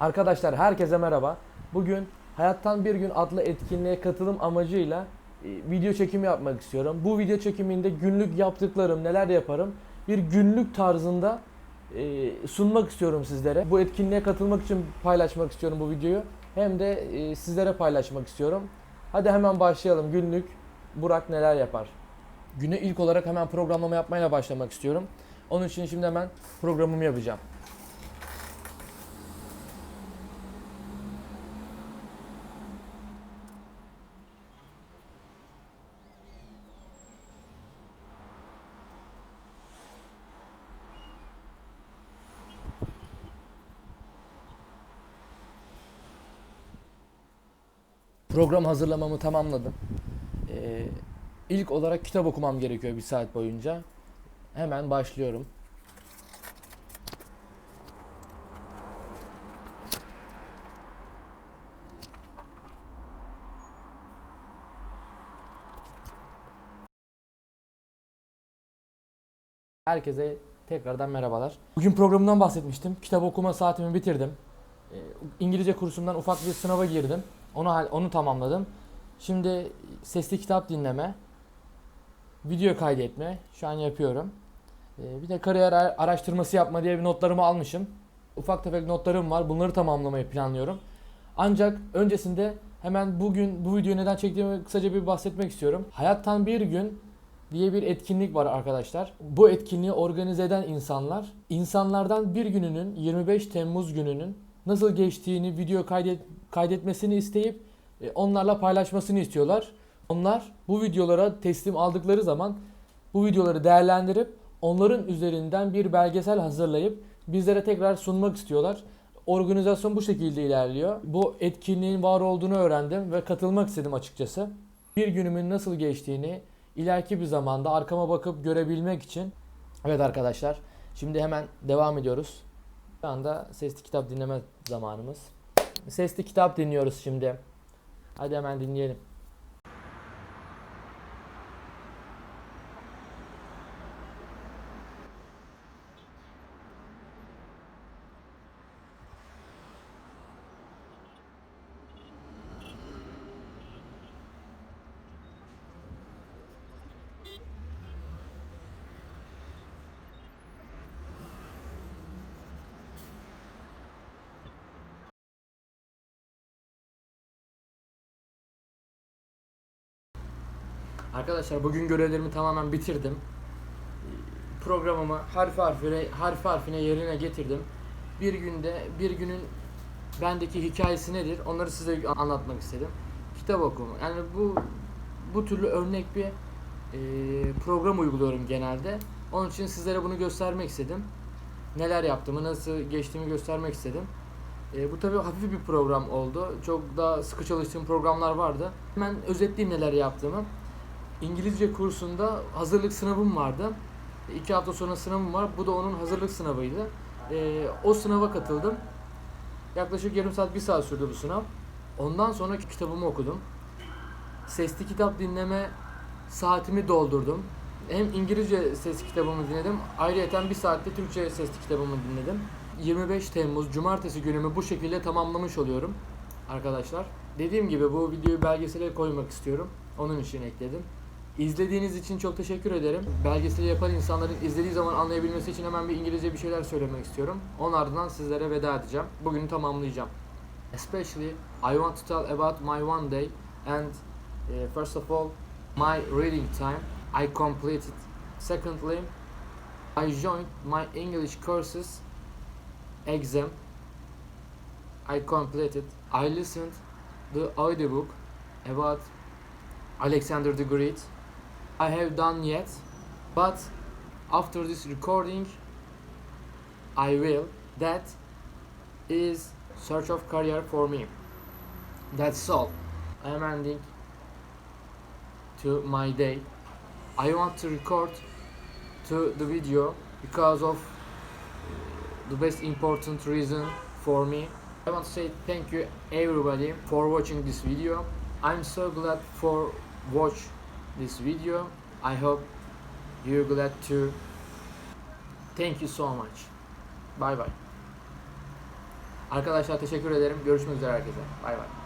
Arkadaşlar herkese merhaba. Bugün Hayattan Bir Gün adlı etkinliğe katılım amacıyla e, video çekimi yapmak istiyorum. Bu video çekiminde günlük yaptıklarım, neler yaparım bir günlük tarzında e, sunmak istiyorum sizlere. Bu etkinliğe katılmak için paylaşmak istiyorum bu videoyu. Hem de e, sizlere paylaşmak istiyorum. Hadi hemen başlayalım. Günlük Burak neler yapar? Güne ilk olarak hemen programlama yapmayla başlamak istiyorum. Onun için şimdi hemen programımı yapacağım. Program hazırlamamı tamamladım. Ee, ilk olarak kitap okumam gerekiyor bir saat boyunca. Hemen başlıyorum. Herkese tekrardan merhabalar. Bugün programından bahsetmiştim. Kitap okuma saatimi bitirdim. Ee, İngilizce kursundan ufak bir sınava girdim. Onu onu tamamladım. Şimdi sesli kitap dinleme, video kaydetme şu an yapıyorum. Ee, Bir de kariyer ar- araştırması yapma diye bir notlarımı almışım. Ufak tefek notlarım var. Bunları tamamlamayı planlıyorum. Ancak öncesinde hemen bugün bu videoyu neden çektiğimi kısaca bir bahsetmek istiyorum. Hayattan bir gün diye bir etkinlik var arkadaşlar. Bu etkinliği organize eden insanlar, insanlardan bir gününün 25 Temmuz gününün nasıl geçtiğini video kaydet kaydetmesini isteyip e, onlarla paylaşmasını istiyorlar. Onlar bu videolara teslim aldıkları zaman bu videoları değerlendirip onların üzerinden bir belgesel hazırlayıp bizlere tekrar sunmak istiyorlar. Organizasyon bu şekilde ilerliyor. Bu etkinliğin var olduğunu öğrendim ve katılmak istedim açıkçası. Bir günümün nasıl geçtiğini ileriki bir zamanda arkama bakıp görebilmek için. Evet arkadaşlar, şimdi hemen devam ediyoruz. Şu anda sesli kitap dinleme zamanımız. Sesli kitap dinliyoruz şimdi. Hadi hemen dinleyelim. Arkadaşlar bugün görevlerimi tamamen bitirdim. Programımı harf harfine, harf harfine yerine getirdim. Bir günde bir günün bendeki hikayesi nedir? Onları size anlatmak istedim. Kitap okumu. Yani bu bu türlü örnek bir e, program uyguluyorum genelde. Onun için sizlere bunu göstermek istedim. Neler yaptığımı, nasıl geçtiğimi göstermek istedim. E, bu tabii hafif bir program oldu. Çok daha sıkı çalıştığım programlar vardı. Hemen özetleyeyim neler yaptığımı. İngilizce kursunda hazırlık sınavım vardı. İki hafta sonra sınavım var. Bu da onun hazırlık sınavıydı. Ee, o sınava katıldım. Yaklaşık yarım saat, bir saat sürdü bu sınav. Ondan sonra kitabımı okudum. Sesli kitap dinleme saatimi doldurdum. Hem İngilizce sesli kitabımı dinledim. Ayrıca bir saatte Türkçe sesli kitabımı dinledim. 25 Temmuz Cumartesi günümü bu şekilde tamamlamış oluyorum arkadaşlar. Dediğim gibi bu videoyu belgesele koymak istiyorum. Onun için ekledim. İzlediğiniz için çok teşekkür ederim. Belgeseli yapan insanların izlediği zaman anlayabilmesi için hemen bir İngilizce bir şeyler söylemek istiyorum. Onun ardından sizlere veda edeceğim. Bugünü tamamlayacağım. Especially I want to tell about my one day and uh, first of all my reading time I completed. Secondly I joined my English courses exam I completed. I listened the audiobook about Alexander the Great. I have done yet, but after this recording, I will. That is search of career for me. That's all. I am ending to my day. I want to record to the video because of the best important reason for me. I want to say thank you everybody for watching this video. I'm so glad for watch this video. I hope you're glad too. Thank you so much. Bye bye. Arkadaşlar teşekkür ederim. Görüşmek üzere herkese. Bay bay.